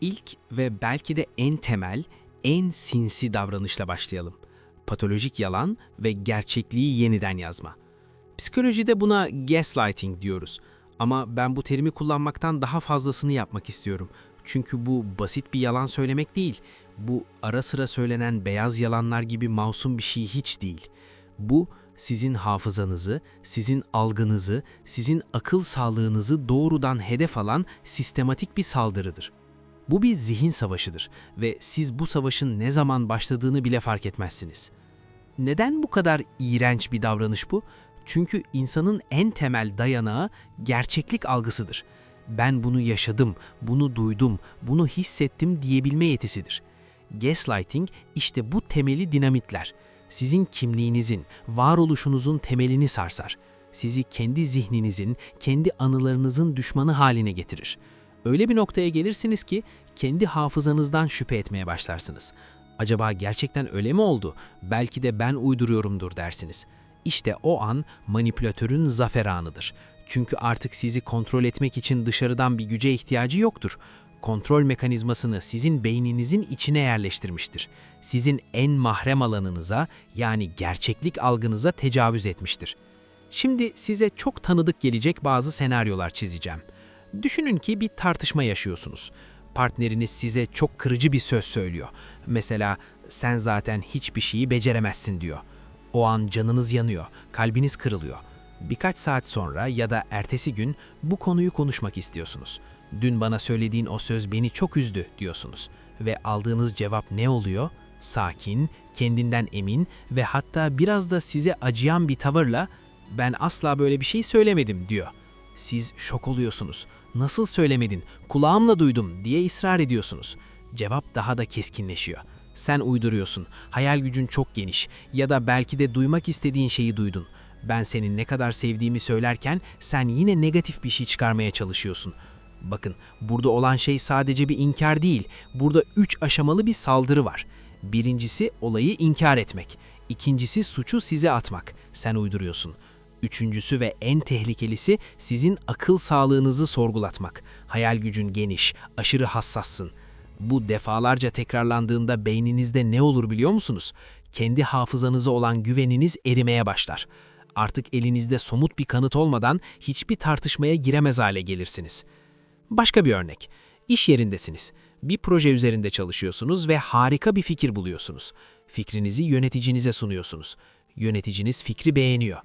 İlk ve belki de en temel, en sinsi davranışla başlayalım. Patolojik yalan ve gerçekliği yeniden yazma. Psikolojide buna gaslighting diyoruz. Ama ben bu terimi kullanmaktan daha fazlasını yapmak istiyorum. Çünkü bu basit bir yalan söylemek değil. Bu ara sıra söylenen beyaz yalanlar gibi masum bir şey hiç değil. Bu sizin hafızanızı, sizin algınızı, sizin akıl sağlığınızı doğrudan hedef alan sistematik bir saldırıdır. Bu bir zihin savaşıdır ve siz bu savaşın ne zaman başladığını bile fark etmezsiniz. Neden bu kadar iğrenç bir davranış bu? Çünkü insanın en temel dayanağı gerçeklik algısıdır. Ben bunu yaşadım, bunu duydum, bunu hissettim diyebilme yetisidir. Gaslighting işte bu temeli dinamitler. Sizin kimliğinizin, varoluşunuzun temelini sarsar. Sizi kendi zihninizin, kendi anılarınızın düşmanı haline getirir. Öyle bir noktaya gelirsiniz ki kendi hafızanızdan şüphe etmeye başlarsınız. Acaba gerçekten öyle mi oldu? Belki de ben uyduruyorumdur dersiniz. İşte o an manipülatörün zafer anıdır. Çünkü artık sizi kontrol etmek için dışarıdan bir güce ihtiyacı yoktur. Kontrol mekanizmasını sizin beyninizin içine yerleştirmiştir. Sizin en mahrem alanınıza yani gerçeklik algınıza tecavüz etmiştir. Şimdi size çok tanıdık gelecek bazı senaryolar çizeceğim. Düşünün ki bir tartışma yaşıyorsunuz. Partneriniz size çok kırıcı bir söz söylüyor. Mesela sen zaten hiçbir şeyi beceremezsin diyor. O an canınız yanıyor, kalbiniz kırılıyor. Birkaç saat sonra ya da ertesi gün bu konuyu konuşmak istiyorsunuz. Dün bana söylediğin o söz beni çok üzdü diyorsunuz. Ve aldığınız cevap ne oluyor? Sakin, kendinden emin ve hatta biraz da size acıyan bir tavırla ben asla böyle bir şey söylemedim diyor. Siz şok oluyorsunuz. Nasıl söylemedin? Kulağımla duydum diye ısrar ediyorsunuz. Cevap daha da keskinleşiyor. Sen uyduruyorsun. Hayal gücün çok geniş ya da belki de duymak istediğin şeyi duydun. Ben senin ne kadar sevdiğimi söylerken sen yine negatif bir şey çıkarmaya çalışıyorsun. Bakın, burada olan şey sadece bir inkar değil. Burada üç aşamalı bir saldırı var. Birincisi olayı inkar etmek. İkincisi suçu size atmak. Sen uyduruyorsun. Üçüncüsü ve en tehlikelisi sizin akıl sağlığınızı sorgulatmak. Hayal gücün geniş, aşırı hassassın. Bu defalarca tekrarlandığında beyninizde ne olur biliyor musunuz? Kendi hafızanıza olan güveniniz erimeye başlar. Artık elinizde somut bir kanıt olmadan hiçbir tartışmaya giremez hale gelirsiniz. Başka bir örnek. İş yerindesiniz. Bir proje üzerinde çalışıyorsunuz ve harika bir fikir buluyorsunuz. Fikrinizi yöneticinize sunuyorsunuz. Yöneticiniz fikri beğeniyor.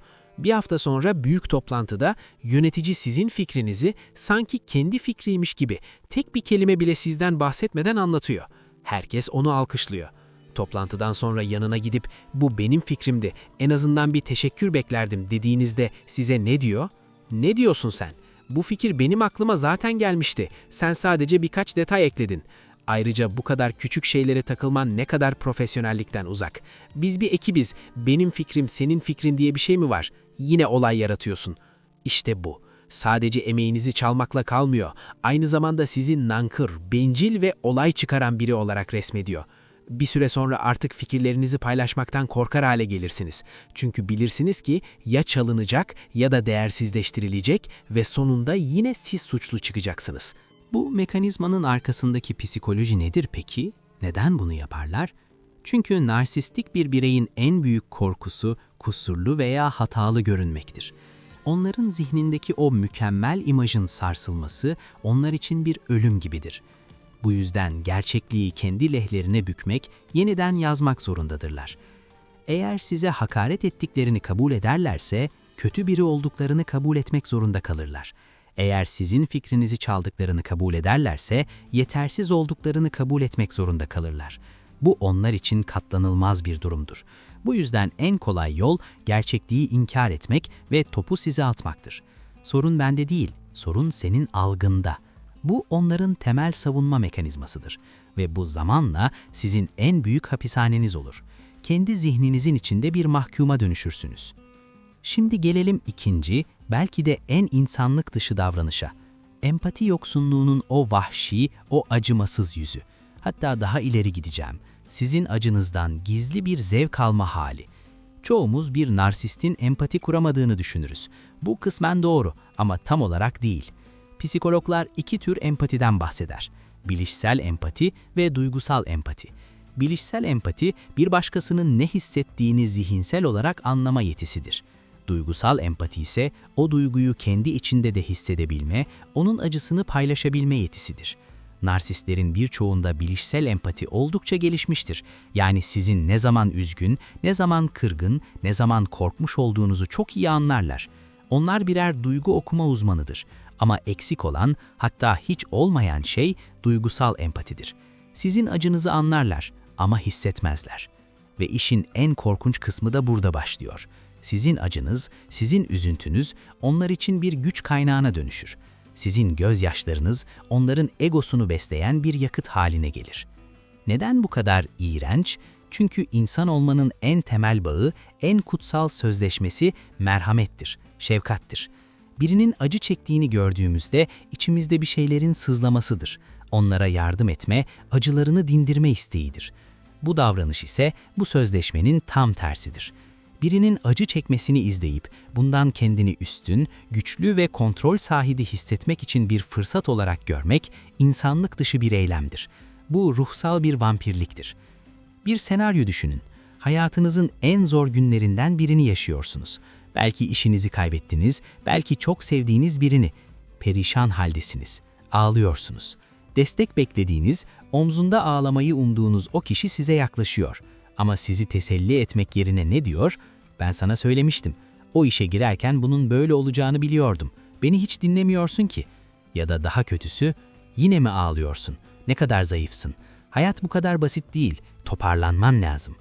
Bir hafta sonra büyük toplantıda yönetici sizin fikrinizi sanki kendi fikriymiş gibi tek bir kelime bile sizden bahsetmeden anlatıyor. Herkes onu alkışlıyor. Toplantıdan sonra yanına gidip bu benim fikrimdi, en azından bir teşekkür beklerdim dediğinizde size ne diyor? Ne diyorsun sen? Bu fikir benim aklıma zaten gelmişti. Sen sadece birkaç detay ekledin. Ayrıca bu kadar küçük şeylere takılman ne kadar profesyonellikten uzak. Biz bir ekibiz. Benim fikrim senin fikrin diye bir şey mi var? Yine olay yaratıyorsun. İşte bu. Sadece emeğinizi çalmakla kalmıyor. Aynı zamanda sizi nankır, bencil ve olay çıkaran biri olarak resmediyor. Bir süre sonra artık fikirlerinizi paylaşmaktan korkar hale gelirsiniz. Çünkü bilirsiniz ki ya çalınacak ya da değersizleştirilecek ve sonunda yine siz suçlu çıkacaksınız. Bu mekanizmanın arkasındaki psikoloji nedir peki? Neden bunu yaparlar? Çünkü narsistik bir bireyin en büyük korkusu kusurlu veya hatalı görünmektir. Onların zihnindeki o mükemmel imajın sarsılması onlar için bir ölüm gibidir. Bu yüzden gerçekliği kendi lehlerine bükmek, yeniden yazmak zorundadırlar. Eğer size hakaret ettiklerini kabul ederlerse, kötü biri olduklarını kabul etmek zorunda kalırlar. Eğer sizin fikrinizi çaldıklarını kabul ederlerse, yetersiz olduklarını kabul etmek zorunda kalırlar. Bu onlar için katlanılmaz bir durumdur. Bu yüzden en kolay yol gerçekliği inkar etmek ve topu size atmaktır. Sorun bende değil, sorun senin algında. Bu onların temel savunma mekanizmasıdır ve bu zamanla sizin en büyük hapishaneniz olur. Kendi zihninizin içinde bir mahkuma dönüşürsünüz. Şimdi gelelim ikinci, belki de en insanlık dışı davranışa. Empati yoksunluğunun o vahşi, o acımasız yüzü. Hatta daha ileri gideceğim. Sizin acınızdan gizli bir zevk alma hali. Çoğumuz bir narsistin empati kuramadığını düşünürüz. Bu kısmen doğru ama tam olarak değil. Psikologlar iki tür empatiden bahseder. bilişsel empati ve duygusal empati. Bilişsel empati, bir başkasının ne hissettiğini zihinsel olarak anlama yetisidir. Duygusal empati ise o duyguyu kendi içinde de hissedebilme, onun acısını paylaşabilme yetisidir. Narsistlerin birçoğunda bilişsel empati oldukça gelişmiştir. Yani sizin ne zaman üzgün, ne zaman kırgın, ne zaman korkmuş olduğunuzu çok iyi anlarlar. Onlar birer duygu okuma uzmanıdır. Ama eksik olan, hatta hiç olmayan şey duygusal empatidir. Sizin acınızı anlarlar ama hissetmezler. Ve işin en korkunç kısmı da burada başlıyor. Sizin acınız, sizin üzüntünüz onlar için bir güç kaynağına dönüşür. Sizin gözyaşlarınız onların egosunu besleyen bir yakıt haline gelir. Neden bu kadar iğrenç? Çünkü insan olmanın en temel bağı, en kutsal sözleşmesi merhamettir, şefkattir. Birinin acı çektiğini gördüğümüzde içimizde bir şeylerin sızlamasıdır. Onlara yardım etme, acılarını dindirme isteğidir. Bu davranış ise bu sözleşmenin tam tersidir. Birinin acı çekmesini izleyip bundan kendini üstün, güçlü ve kontrol sahibi hissetmek için bir fırsat olarak görmek insanlık dışı bir eylemdir. Bu ruhsal bir vampirliktir. Bir senaryo düşünün. Hayatınızın en zor günlerinden birini yaşıyorsunuz. Belki işinizi kaybettiniz, belki çok sevdiğiniz birini. Perişan haldesiniz. Ağlıyorsunuz. Destek beklediğiniz, omzunda ağlamayı umduğunuz o kişi size yaklaşıyor. Ama sizi teselli etmek yerine ne diyor? Ben sana söylemiştim. O işe girerken bunun böyle olacağını biliyordum. Beni hiç dinlemiyorsun ki. Ya da daha kötüsü, yine mi ağlıyorsun? Ne kadar zayıfsın. Hayat bu kadar basit değil. Toparlanman lazım.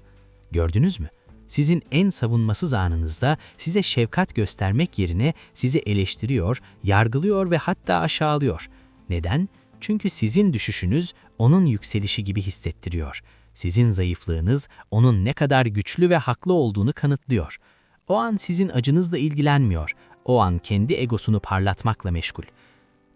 Gördünüz mü? Sizin en savunmasız anınızda size şefkat göstermek yerine sizi eleştiriyor, yargılıyor ve hatta aşağılıyor. Neden? Çünkü sizin düşüşünüz onun yükselişi gibi hissettiriyor. Sizin zayıflığınız onun ne kadar güçlü ve haklı olduğunu kanıtlıyor. O an sizin acınızla ilgilenmiyor. O an kendi egosunu parlatmakla meşgul.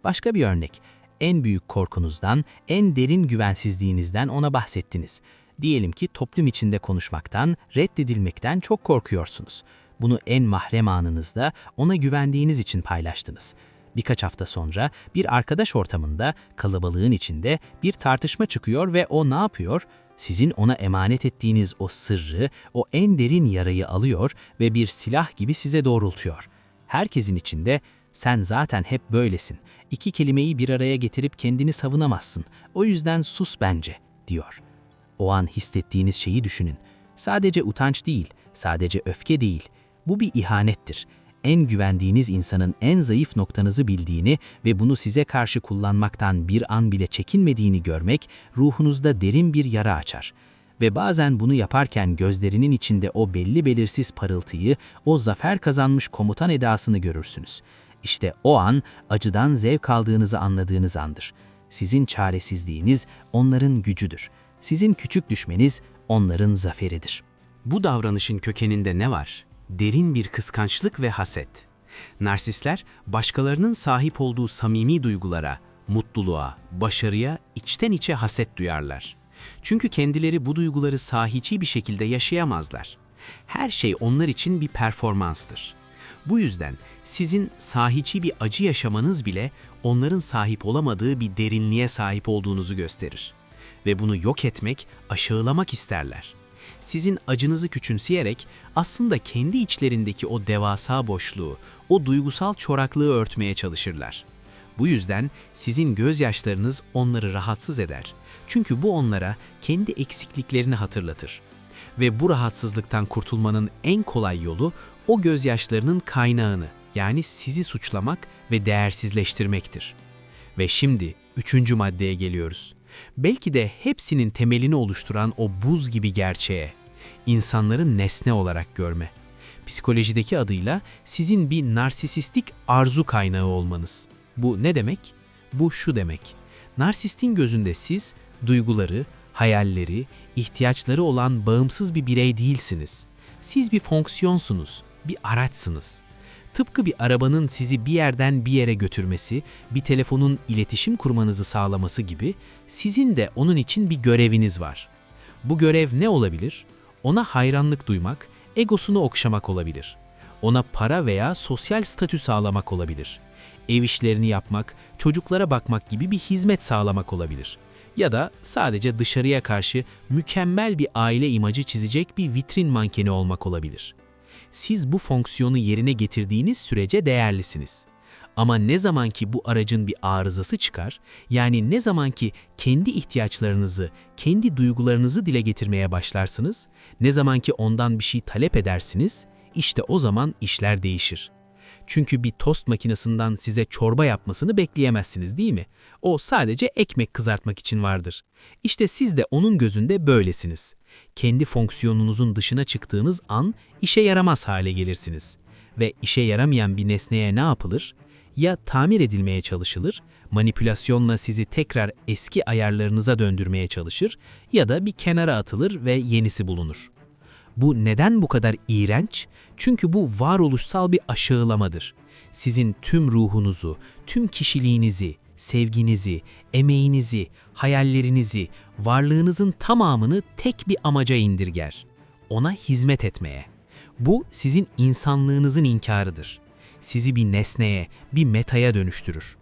Başka bir örnek. En büyük korkunuzdan, en derin güvensizliğinizden ona bahsettiniz. Diyelim ki toplum içinde konuşmaktan, reddedilmekten çok korkuyorsunuz. Bunu en mahrem anınızda ona güvendiğiniz için paylaştınız. Birkaç hafta sonra bir arkadaş ortamında, kalabalığın içinde bir tartışma çıkıyor ve o ne yapıyor? Sizin ona emanet ettiğiniz o sırrı, o en derin yarayı alıyor ve bir silah gibi size doğrultuyor. Herkesin içinde sen zaten hep böylesin. İki kelimeyi bir araya getirip kendini savunamazsın. O yüzden sus bence, diyor. O an hissettiğiniz şeyi düşünün. Sadece utanç değil, sadece öfke değil. Bu bir ihanettir. En güvendiğiniz insanın en zayıf noktanızı bildiğini ve bunu size karşı kullanmaktan bir an bile çekinmediğini görmek ruhunuzda derin bir yara açar. Ve bazen bunu yaparken gözlerinin içinde o belli belirsiz parıltıyı, o zafer kazanmış komutan edasını görürsünüz. İşte o an acıdan zevk aldığınızı anladığınız andır. Sizin çaresizliğiniz onların gücüdür. Sizin küçük düşmeniz onların zaferidir. Bu davranışın kökeninde ne var? Derin bir kıskançlık ve haset. Narsistler, başkalarının sahip olduğu samimi duygulara, mutluluğa, başarıya içten içe haset duyarlar. Çünkü kendileri bu duyguları sahici bir şekilde yaşayamazlar. Her şey onlar için bir performanstır. Bu yüzden sizin sahici bir acı yaşamanız bile onların sahip olamadığı bir derinliğe sahip olduğunuzu gösterir. Ve bunu yok etmek, aşağılamak isterler sizin acınızı küçümseyerek aslında kendi içlerindeki o devasa boşluğu, o duygusal çoraklığı örtmeye çalışırlar. Bu yüzden sizin gözyaşlarınız onları rahatsız eder. Çünkü bu onlara kendi eksikliklerini hatırlatır. Ve bu rahatsızlıktan kurtulmanın en kolay yolu o gözyaşlarının kaynağını yani sizi suçlamak ve değersizleştirmektir. Ve şimdi üçüncü maddeye geliyoruz. Belki de hepsinin temelini oluşturan o buz gibi gerçeğe, insanların nesne olarak görme. Psikolojideki adıyla sizin bir narsisistik arzu kaynağı olmanız. Bu ne demek? Bu şu demek. Narsistin gözünde siz duyguları, hayalleri, ihtiyaçları olan bağımsız bir birey değilsiniz. Siz bir fonksiyonsunuz, bir araçsınız. Tıpkı bir arabanın sizi bir yerden bir yere götürmesi, bir telefonun iletişim kurmanızı sağlaması gibi sizin de onun için bir göreviniz var. Bu görev ne olabilir? Ona hayranlık duymak, egosunu okşamak olabilir. Ona para veya sosyal statü sağlamak olabilir. Ev işlerini yapmak, çocuklara bakmak gibi bir hizmet sağlamak olabilir. Ya da sadece dışarıya karşı mükemmel bir aile imajı çizecek bir vitrin mankeni olmak olabilir. Siz bu fonksiyonu yerine getirdiğiniz sürece değerlisiniz. Ama ne zaman ki bu aracın bir arızası çıkar, yani ne zaman ki kendi ihtiyaçlarınızı, kendi duygularınızı dile getirmeye başlarsınız, ne zaman ki ondan bir şey talep edersiniz, işte o zaman işler değişir. Çünkü bir tost makinesinden size çorba yapmasını bekleyemezsiniz değil mi? O sadece ekmek kızartmak için vardır. İşte siz de onun gözünde böylesiniz. Kendi fonksiyonunuzun dışına çıktığınız an işe yaramaz hale gelirsiniz. Ve işe yaramayan bir nesneye ne yapılır? Ya tamir edilmeye çalışılır, manipülasyonla sizi tekrar eski ayarlarınıza döndürmeye çalışır ya da bir kenara atılır ve yenisi bulunur. Bu neden bu kadar iğrenç? Çünkü bu varoluşsal bir aşağılamadır. Sizin tüm ruhunuzu, tüm kişiliğinizi, sevginizi, emeğinizi, hayallerinizi, varlığınızın tamamını tek bir amaca indirger. Ona hizmet etmeye. Bu sizin insanlığınızın inkarıdır. Sizi bir nesneye, bir metaya dönüştürür.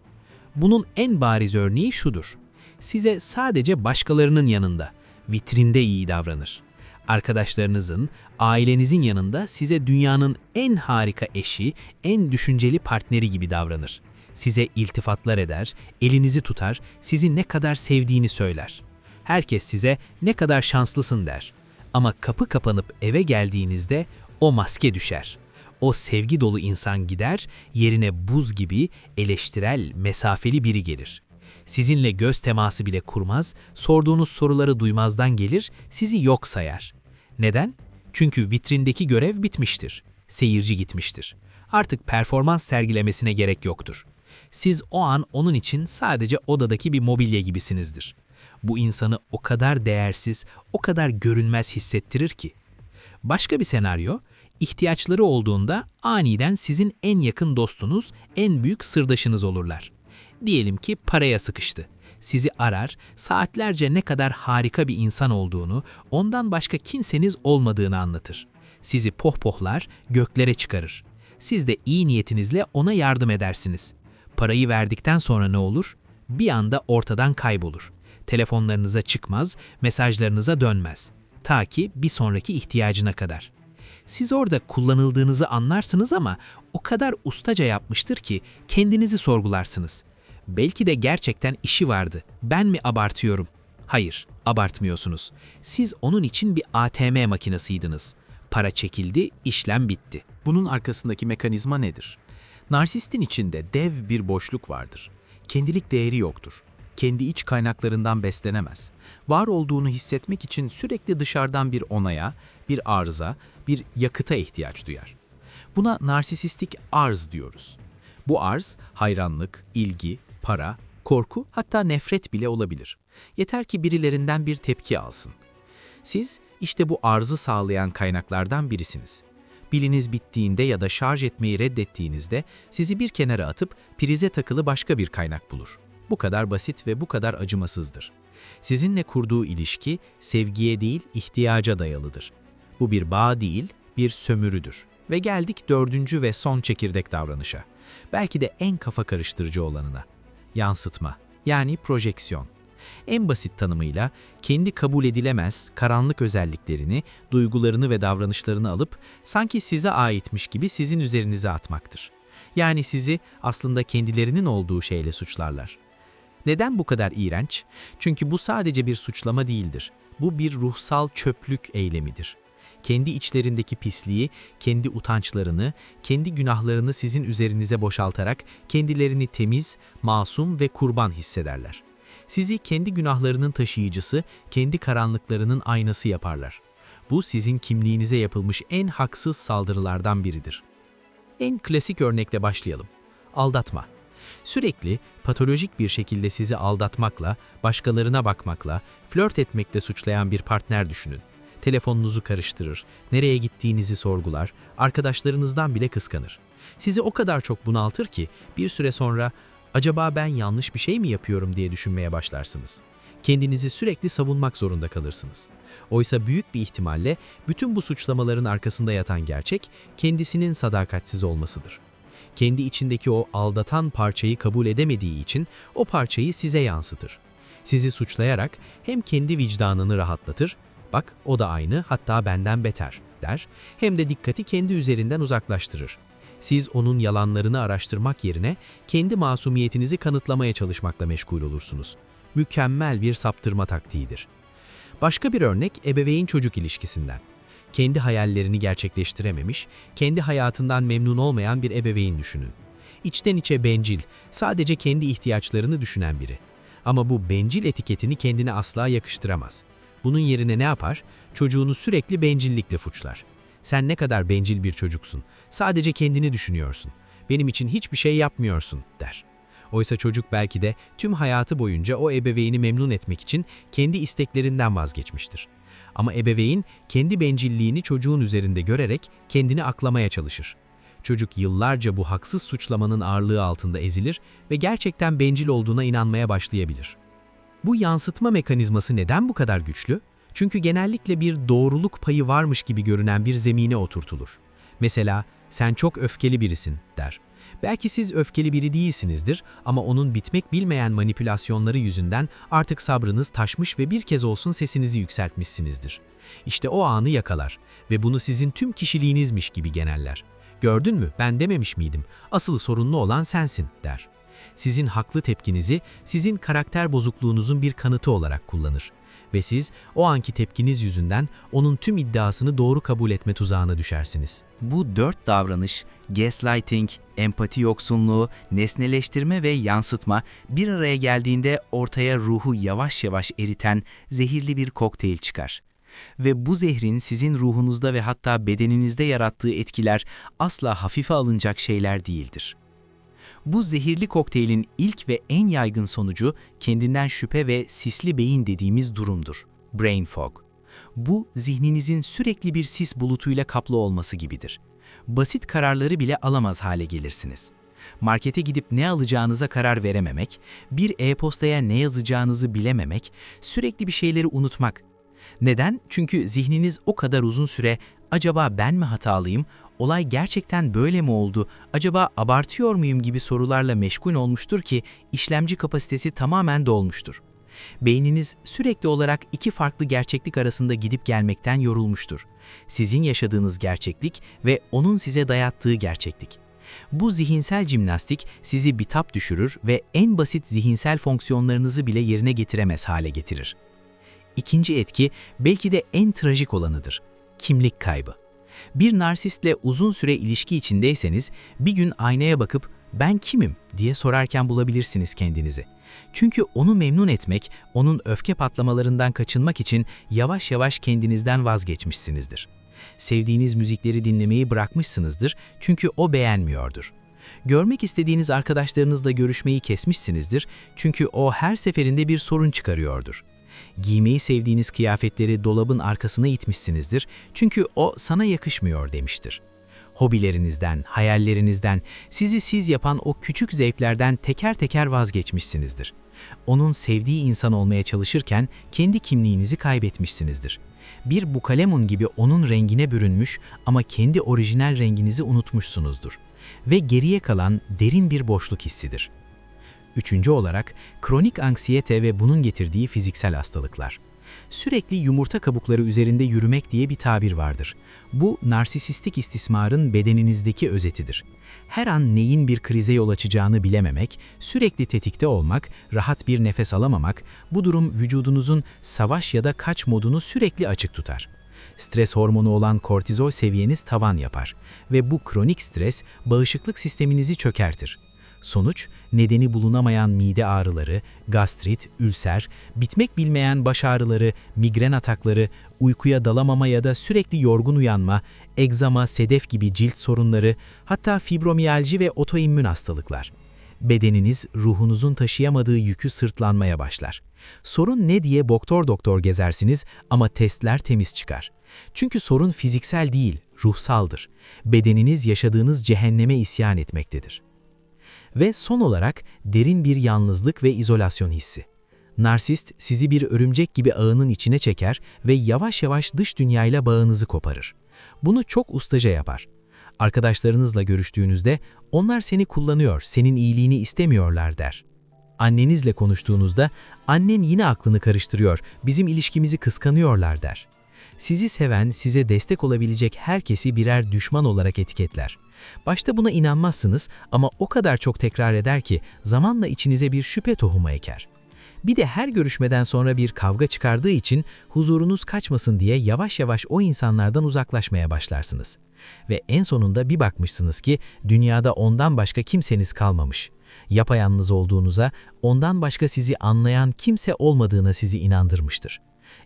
Bunun en bariz örneği şudur. Size sadece başkalarının yanında, vitrinde iyi davranır arkadaşlarınızın, ailenizin yanında size dünyanın en harika eşi, en düşünceli partneri gibi davranır. Size iltifatlar eder, elinizi tutar, sizi ne kadar sevdiğini söyler. Herkes size ne kadar şanslısın der. Ama kapı kapanıp eve geldiğinizde o maske düşer. O sevgi dolu insan gider, yerine buz gibi eleştirel, mesafeli biri gelir. Sizinle göz teması bile kurmaz, sorduğunuz soruları duymazdan gelir, sizi yok sayar. Neden? Çünkü vitrindeki görev bitmiştir. Seyirci gitmiştir. Artık performans sergilemesine gerek yoktur. Siz o an onun için sadece odadaki bir mobilya gibisinizdir. Bu insanı o kadar değersiz, o kadar görünmez hissettirir ki. Başka bir senaryo, ihtiyaçları olduğunda aniden sizin en yakın dostunuz, en büyük sırdaşınız olurlar. Diyelim ki paraya sıkıştı sizi arar, saatlerce ne kadar harika bir insan olduğunu, ondan başka kimseniz olmadığını anlatır. Sizi pohpohlar, göklere çıkarır. Siz de iyi niyetinizle ona yardım edersiniz. Parayı verdikten sonra ne olur? Bir anda ortadan kaybolur. Telefonlarınıza çıkmaz, mesajlarınıza dönmez. Ta ki bir sonraki ihtiyacına kadar. Siz orada kullanıldığınızı anlarsınız ama o kadar ustaca yapmıştır ki kendinizi sorgularsınız. Belki de gerçekten işi vardı. Ben mi abartıyorum? Hayır, abartmıyorsunuz. Siz onun için bir ATM makinesiydiniz. Para çekildi, işlem bitti. Bunun arkasındaki mekanizma nedir? Narsistin içinde dev bir boşluk vardır. Kendilik değeri yoktur. Kendi iç kaynaklarından beslenemez. Var olduğunu hissetmek için sürekli dışarıdan bir onaya, bir arıza, bir yakıta ihtiyaç duyar. Buna narsisistik arz diyoruz. Bu arz hayranlık, ilgi, para, korku hatta nefret bile olabilir. Yeter ki birilerinden bir tepki alsın. Siz işte bu arzı sağlayan kaynaklardan birisiniz. Biliniz bittiğinde ya da şarj etmeyi reddettiğinizde sizi bir kenara atıp prize takılı başka bir kaynak bulur. Bu kadar basit ve bu kadar acımasızdır. Sizinle kurduğu ilişki sevgiye değil ihtiyaca dayalıdır. Bu bir bağ değil, bir sömürüdür. Ve geldik dördüncü ve son çekirdek davranışa. Belki de en kafa karıştırıcı olanına yansıtma yani projeksiyon. En basit tanımıyla kendi kabul edilemez karanlık özelliklerini, duygularını ve davranışlarını alıp sanki size aitmiş gibi sizin üzerinize atmaktır. Yani sizi aslında kendilerinin olduğu şeyle suçlarlar. Neden bu kadar iğrenç? Çünkü bu sadece bir suçlama değildir. Bu bir ruhsal çöplük eylemidir kendi içlerindeki pisliği, kendi utançlarını, kendi günahlarını sizin üzerinize boşaltarak kendilerini temiz, masum ve kurban hissederler. Sizi kendi günahlarının taşıyıcısı, kendi karanlıklarının aynası yaparlar. Bu sizin kimliğinize yapılmış en haksız saldırılardan biridir. En klasik örnekle başlayalım. Aldatma. Sürekli patolojik bir şekilde sizi aldatmakla, başkalarına bakmakla, flört etmekle suçlayan bir partner düşünün telefonunuzu karıştırır, nereye gittiğinizi sorgular, arkadaşlarınızdan bile kıskanır. Sizi o kadar çok bunaltır ki bir süre sonra acaba ben yanlış bir şey mi yapıyorum diye düşünmeye başlarsınız. Kendinizi sürekli savunmak zorunda kalırsınız. Oysa büyük bir ihtimalle bütün bu suçlamaların arkasında yatan gerçek kendisinin sadakatsiz olmasıdır. Kendi içindeki o aldatan parçayı kabul edemediği için o parçayı size yansıtır. Sizi suçlayarak hem kendi vicdanını rahatlatır, bak o da aynı hatta benden beter der, hem de dikkati kendi üzerinden uzaklaştırır. Siz onun yalanlarını araştırmak yerine kendi masumiyetinizi kanıtlamaya çalışmakla meşgul olursunuz. Mükemmel bir saptırma taktiğidir. Başka bir örnek ebeveyn-çocuk ilişkisinden. Kendi hayallerini gerçekleştirememiş, kendi hayatından memnun olmayan bir ebeveyn düşünün. İçten içe bencil, sadece kendi ihtiyaçlarını düşünen biri. Ama bu bencil etiketini kendine asla yakıştıramaz. Bunun yerine ne yapar? Çocuğunu sürekli bencillikle fuçlar. Sen ne kadar bencil bir çocuksun. Sadece kendini düşünüyorsun. Benim için hiçbir şey yapmıyorsun, der. Oysa çocuk belki de tüm hayatı boyunca o ebeveyni memnun etmek için kendi isteklerinden vazgeçmiştir. Ama ebeveyn kendi bencilliğini çocuğun üzerinde görerek kendini aklamaya çalışır. Çocuk yıllarca bu haksız suçlamanın ağırlığı altında ezilir ve gerçekten bencil olduğuna inanmaya başlayabilir. Bu yansıtma mekanizması neden bu kadar güçlü? Çünkü genellikle bir doğruluk payı varmış gibi görünen bir zemine oturtulur. Mesela sen çok öfkeli birisin der. Belki siz öfkeli biri değilsinizdir ama onun bitmek bilmeyen manipülasyonları yüzünden artık sabrınız taşmış ve bir kez olsun sesinizi yükseltmişsinizdir. İşte o anı yakalar ve bunu sizin tüm kişiliğinizmiş gibi geneller. Gördün mü ben dememiş miydim, asıl sorunlu olan sensin der. Sizin haklı tepkinizi sizin karakter bozukluğunuzun bir kanıtı olarak kullanır. Ve siz o anki tepkiniz yüzünden onun tüm iddiasını doğru kabul etme tuzağına düşersiniz. Bu dört davranış, gaslighting, empati yoksunluğu, nesneleştirme ve yansıtma bir araya geldiğinde ortaya ruhu yavaş yavaş eriten zehirli bir kokteyl çıkar. Ve bu zehrin sizin ruhunuzda ve hatta bedeninizde yarattığı etkiler asla hafife alınacak şeyler değildir. Bu zehirli kokteylin ilk ve en yaygın sonucu kendinden şüphe ve sisli beyin dediğimiz durumdur. Brain fog. Bu zihninizin sürekli bir sis bulutuyla kaplı olması gibidir. Basit kararları bile alamaz hale gelirsiniz. Markete gidip ne alacağınıza karar verememek, bir e-postaya ne yazacağınızı bilememek, sürekli bir şeyleri unutmak. Neden? Çünkü zihniniz o kadar uzun süre acaba ben mi hatalıyım, olay gerçekten böyle mi oldu, acaba abartıyor muyum gibi sorularla meşgul olmuştur ki işlemci kapasitesi tamamen dolmuştur. Beyniniz sürekli olarak iki farklı gerçeklik arasında gidip gelmekten yorulmuştur. Sizin yaşadığınız gerçeklik ve onun size dayattığı gerçeklik. Bu zihinsel jimnastik sizi bitap düşürür ve en basit zihinsel fonksiyonlarınızı bile yerine getiremez hale getirir. İkinci etki belki de en trajik olanıdır. Kimlik kaybı. Bir narsistle uzun süre ilişki içindeyseniz bir gün aynaya bakıp ben kimim diye sorarken bulabilirsiniz kendinizi. Çünkü onu memnun etmek, onun öfke patlamalarından kaçınmak için yavaş yavaş kendinizden vazgeçmişsinizdir. Sevdiğiniz müzikleri dinlemeyi bırakmışsınızdır çünkü o beğenmiyordur. Görmek istediğiniz arkadaşlarınızla görüşmeyi kesmişsinizdir çünkü o her seferinde bir sorun çıkarıyordur. Giymeyi sevdiğiniz kıyafetleri dolabın arkasına itmişsinizdir çünkü o sana yakışmıyor demiştir. Hobilerinizden, hayallerinizden, sizi siz yapan o küçük zevklerden teker teker vazgeçmişsinizdir. Onun sevdiği insan olmaya çalışırken kendi kimliğinizi kaybetmişsinizdir. Bir bukalemun gibi onun rengine bürünmüş ama kendi orijinal renginizi unutmuşsunuzdur. Ve geriye kalan derin bir boşluk hissidir. Üçüncü olarak kronik anksiyete ve bunun getirdiği fiziksel hastalıklar. Sürekli yumurta kabukları üzerinde yürümek diye bir tabir vardır. Bu narsisistik istismarın bedeninizdeki özetidir. Her an neyin bir krize yol açacağını bilememek, sürekli tetikte olmak, rahat bir nefes alamamak, bu durum vücudunuzun savaş ya da kaç modunu sürekli açık tutar. Stres hormonu olan kortizol seviyeniz tavan yapar ve bu kronik stres bağışıklık sisteminizi çökertir. Sonuç, nedeni bulunamayan mide ağrıları, gastrit, ülser, bitmek bilmeyen baş ağrıları, migren atakları, uykuya dalamama ya da sürekli yorgun uyanma, egzama, sedef gibi cilt sorunları, hatta fibromiyalji ve otoimmün hastalıklar. Bedeniniz ruhunuzun taşıyamadığı yükü sırtlanmaya başlar. Sorun ne diye doktor doktor gezersiniz ama testler temiz çıkar. Çünkü sorun fiziksel değil, ruhsaldır. Bedeniniz yaşadığınız cehenneme isyan etmektedir. Ve son olarak derin bir yalnızlık ve izolasyon hissi. Narsist sizi bir örümcek gibi ağının içine çeker ve yavaş yavaş dış dünyayla bağınızı koparır. Bunu çok ustaca yapar. Arkadaşlarınızla görüştüğünüzde onlar seni kullanıyor, senin iyiliğini istemiyorlar der. Annenizle konuştuğunuzda annen yine aklını karıştırıyor, bizim ilişkimizi kıskanıyorlar der. Sizi seven, size destek olabilecek herkesi birer düşman olarak etiketler. Başta buna inanmazsınız ama o kadar çok tekrar eder ki zamanla içinize bir şüphe tohumu eker. Bir de her görüşmeden sonra bir kavga çıkardığı için huzurunuz kaçmasın diye yavaş yavaş o insanlardan uzaklaşmaya başlarsınız. Ve en sonunda bir bakmışsınız ki dünyada ondan başka kimseniz kalmamış. Yapayalnız olduğunuza, ondan başka sizi anlayan kimse olmadığına sizi inandırmıştır.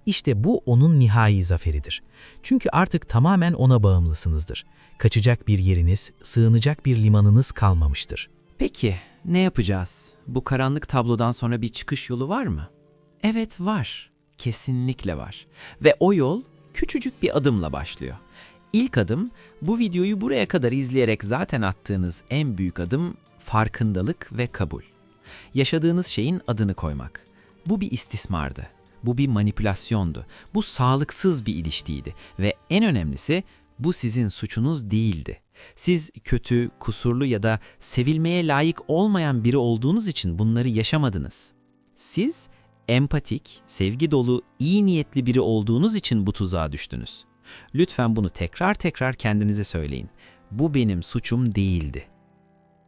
İşte bu onun nihai zaferidir. Çünkü artık tamamen ona bağımlısınızdır. Kaçacak bir yeriniz, sığınacak bir limanınız kalmamıştır. Peki, ne yapacağız? Bu karanlık tablodan sonra bir çıkış yolu var mı? Evet var. Kesinlikle var. Ve o yol küçücük bir adımla başlıyor. İlk adım, bu videoyu buraya kadar izleyerek zaten attığınız en büyük adım farkındalık ve kabul. Yaşadığınız şeyin adını koymak. Bu bir istismardı. Bu bir manipülasyondu. Bu sağlıksız bir ilişkiydi ve en önemlisi bu sizin suçunuz değildi. Siz kötü, kusurlu ya da sevilmeye layık olmayan biri olduğunuz için bunları yaşamadınız. Siz empatik, sevgi dolu, iyi niyetli biri olduğunuz için bu tuzağa düştünüz. Lütfen bunu tekrar tekrar kendinize söyleyin. Bu benim suçum değildi.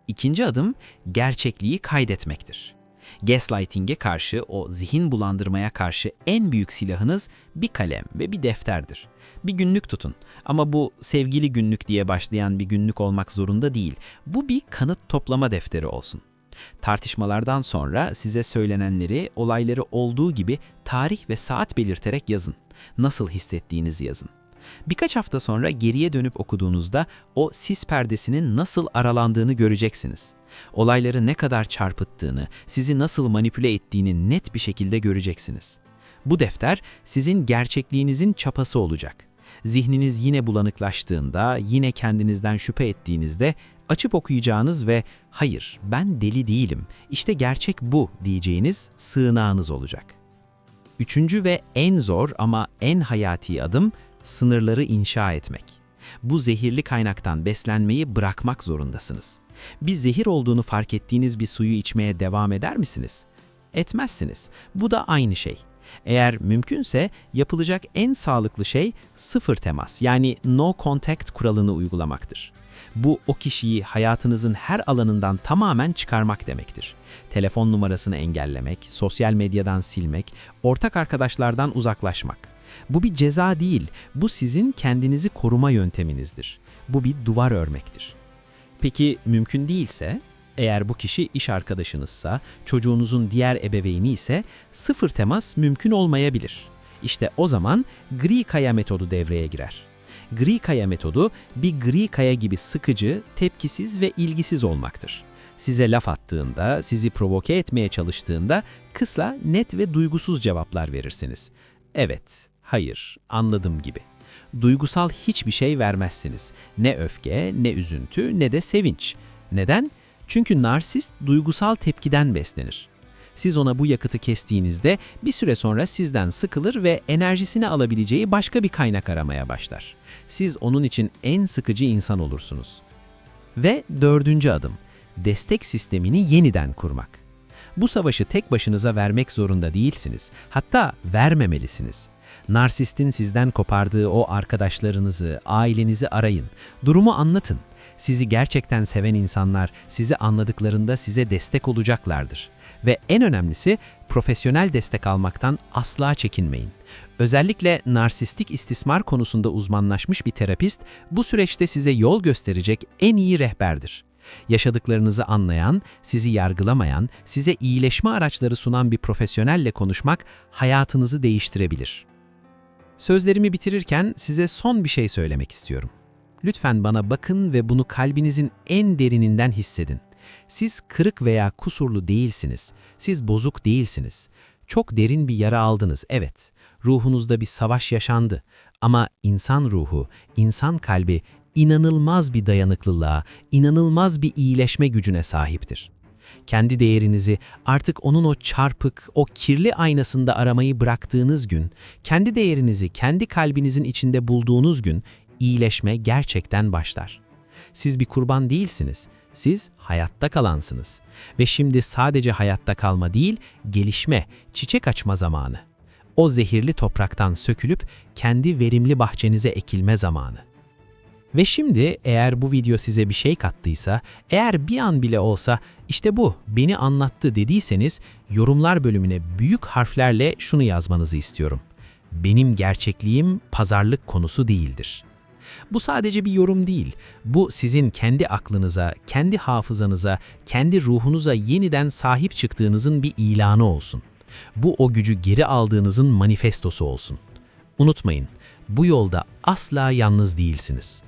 İkinci adım gerçekliği kaydetmektir. Gaslighting'e karşı, o zihin bulandırmaya karşı en büyük silahınız bir kalem ve bir defterdir. Bir günlük tutun ama bu sevgili günlük diye başlayan bir günlük olmak zorunda değil. Bu bir kanıt toplama defteri olsun. Tartışmalardan sonra size söylenenleri, olayları olduğu gibi tarih ve saat belirterek yazın. Nasıl hissettiğinizi yazın. Birkaç hafta sonra geriye dönüp okuduğunuzda o sis perdesinin nasıl aralandığını göreceksiniz. Olayları ne kadar çarpıttığını, sizi nasıl manipüle ettiğini net bir şekilde göreceksiniz. Bu defter sizin gerçekliğinizin çapası olacak. Zihniniz yine bulanıklaştığında, yine kendinizden şüphe ettiğinizde açıp okuyacağınız ve hayır ben deli değilim, işte gerçek bu diyeceğiniz sığınağınız olacak. Üçüncü ve en zor ama en hayati adım sınırları inşa etmek. Bu zehirli kaynaktan beslenmeyi bırakmak zorundasınız. Bir zehir olduğunu fark ettiğiniz bir suyu içmeye devam eder misiniz? Etmezsiniz. Bu da aynı şey. Eğer mümkünse yapılacak en sağlıklı şey sıfır temas yani no contact kuralını uygulamaktır. Bu o kişiyi hayatınızın her alanından tamamen çıkarmak demektir. Telefon numarasını engellemek, sosyal medyadan silmek, ortak arkadaşlardan uzaklaşmak. Bu bir ceza değil, bu sizin kendinizi koruma yönteminizdir. Bu bir duvar örmektir. Peki mümkün değilse, eğer bu kişi iş arkadaşınızsa, çocuğunuzun diğer ebeveyni ise sıfır temas mümkün olmayabilir. İşte o zaman gri kaya metodu devreye girer. Gri kaya metodu bir gri kaya gibi sıkıcı, tepkisiz ve ilgisiz olmaktır. Size laf attığında, sizi provoke etmeye çalıştığında kısa, net ve duygusuz cevaplar verirsiniz. Evet, hayır, anladım gibi. Duygusal hiçbir şey vermezsiniz. Ne öfke, ne üzüntü, ne de sevinç. Neden? Çünkü narsist duygusal tepkiden beslenir. Siz ona bu yakıtı kestiğinizde bir süre sonra sizden sıkılır ve enerjisini alabileceği başka bir kaynak aramaya başlar. Siz onun için en sıkıcı insan olursunuz. Ve dördüncü adım, destek sistemini yeniden kurmak. Bu savaşı tek başınıza vermek zorunda değilsiniz. Hatta vermemelisiniz. Narsistin sizden kopardığı o arkadaşlarınızı, ailenizi arayın. Durumu anlatın. Sizi gerçekten seven insanlar sizi anladıklarında size destek olacaklardır. Ve en önemlisi profesyonel destek almaktan asla çekinmeyin. Özellikle narsistik istismar konusunda uzmanlaşmış bir terapist bu süreçte size yol gösterecek en iyi rehberdir. Yaşadıklarınızı anlayan, sizi yargılamayan, size iyileşme araçları sunan bir profesyonelle konuşmak hayatınızı değiştirebilir. Sözlerimi bitirirken size son bir şey söylemek istiyorum. Lütfen bana bakın ve bunu kalbinizin en derininden hissedin. Siz kırık veya kusurlu değilsiniz. Siz bozuk değilsiniz. Çok derin bir yara aldınız, evet. Ruhunuzda bir savaş yaşandı. Ama insan ruhu, insan kalbi inanılmaz bir dayanıklılığa, inanılmaz bir iyileşme gücüne sahiptir. Kendi değerinizi artık onun o çarpık, o kirli aynasında aramayı bıraktığınız gün, kendi değerinizi kendi kalbinizin içinde bulduğunuz gün iyileşme gerçekten başlar. Siz bir kurban değilsiniz. Siz hayatta kalansınız. Ve şimdi sadece hayatta kalma değil, gelişme, çiçek açma zamanı. O zehirli topraktan sökülüp kendi verimli bahçenize ekilme zamanı. Ve şimdi eğer bu video size bir şey kattıysa, eğer bir an bile olsa işte bu beni anlattı dediyseniz yorumlar bölümüne büyük harflerle şunu yazmanızı istiyorum. Benim gerçekliğim pazarlık konusu değildir. Bu sadece bir yorum değil. Bu sizin kendi aklınıza, kendi hafızanıza, kendi ruhunuza yeniden sahip çıktığınızın bir ilanı olsun. Bu o gücü geri aldığınızın manifestosu olsun. Unutmayın, bu yolda asla yalnız değilsiniz.